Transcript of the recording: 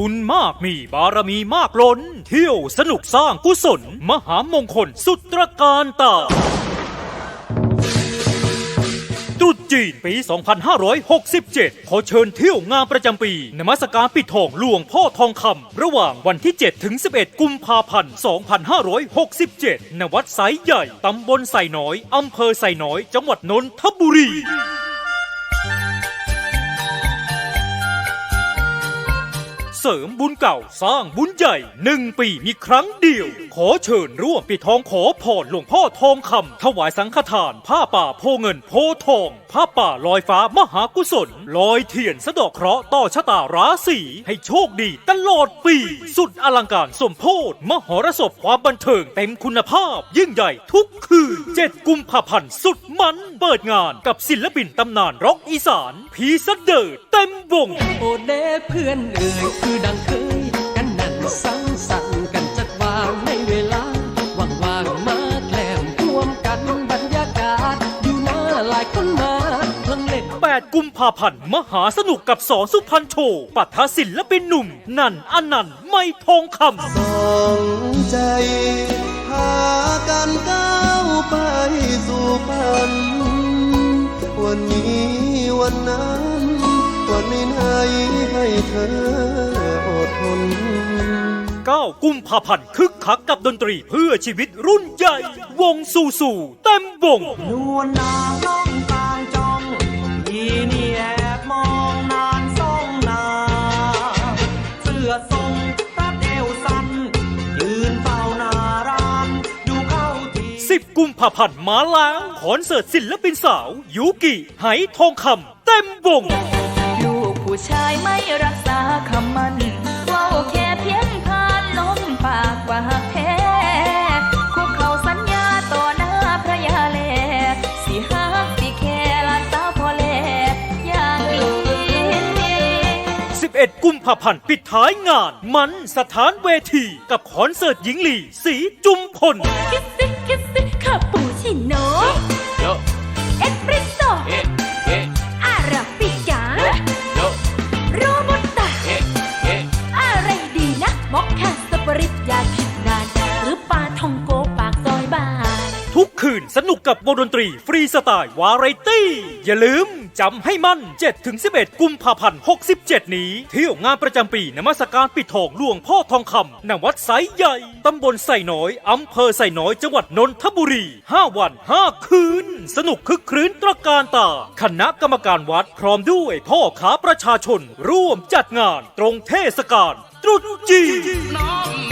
บุญมากมีบารมีมากล้น เที่ยวสนุกสร้างกุศล มหามงคลสุตรการตาตรุษจีนปี 2567 ขอเชิญเที่ยวงานประจำปี นมัสการปิดทองหลวงพ่อทองคำ ระหว่างวันที่ 7 ถึง 11 กุมภาพันธ์ 2567 ณ วัดไซใหญ่ ตำบลไซน้อย อำเภอไซน้อย จังหวัดนนทบุรี เสริมบุญเก่าสร้างบุญใหญ่หนึ่งปีมีครั้งเดียว ขอเชิญร่วมปิดทองขอพรหลวงพ่อทองคำถวายสังฆทานผ้าป่าโพเงินโพทอง ผ้าป่าลอยฟ้ามหากุศล ลอยเทียนสะดอกเคราะห์ต่อชะตาราศีให้โชคดีตลอดปี สุดอลังการสมโพธมหรสพความบันเทิงเต็มคุณภาพ ยิ่งใหญ่ทุกคืน7กุมภาพันธ์สุดมัน เปิดงานกับศิลปินตำนานร็อกอีสาน พีเสเดิร์ดเต็มวงโอเดเพื่อนเอ่ยคือดังเคยกันนั่นสังสรราพันธ์มหาสนุกกับสอสุพรรณโชว์ปัทศิลปินหนุ่ม นันอนันต์ไม่ทองคำสองใจพากันก้าวไปสู่ฝันวันนี้วันนั้น วันไหนๆให้เธออดทน9กุมภาพันธ์คึกคักกับดนตรีเพื่อชีวิตรุ่นใหญ่ วงสู่สู่เต็มวงนวลนางน้องกลางจองอีนี่ 10 กุมภาพันธ์มาแล้วคอนเสิร์ตศิลปินสาว ยูกิไหทองคำเต็มวง ลูกผู้ชายไม่รักษาคำมันเว้าแค่เพียงผ่านลมปากว่าหักแท้คุกเขาสัญญาต่อหน้าพระยาแลสิหักสิแค่ลานสาวพอแลอย่างนี้11 กุมภาพันธ์ปิดท้ายงาน มันสถานเวที กับคอนเสิร์ตหญิงลีสีจุมพลคิสซิคิ สซิคาปูชิโน่ นสนุกกับวงดนตรี ฟรีสไตล์วาไรตี้ อย่าลืมจำให้มั่น 7-11 กุมภาพันธ์ 67 นี้ เที่ยวงานประจำปีนมัสการปิดทองหลวงพ่อทองคำณวัดไซใหญ่ ตำบลไซน้อยอำเภอไซน้อยจังหวัดนนทบุรี 5 วัน 5 คืน สนุกคึกครื้นตระการตา คณะกรรมการวัดพร้อมด้วยพ่อค้าประชาชน ร่วมจัดงานตรงเทศกาลตรุษจีน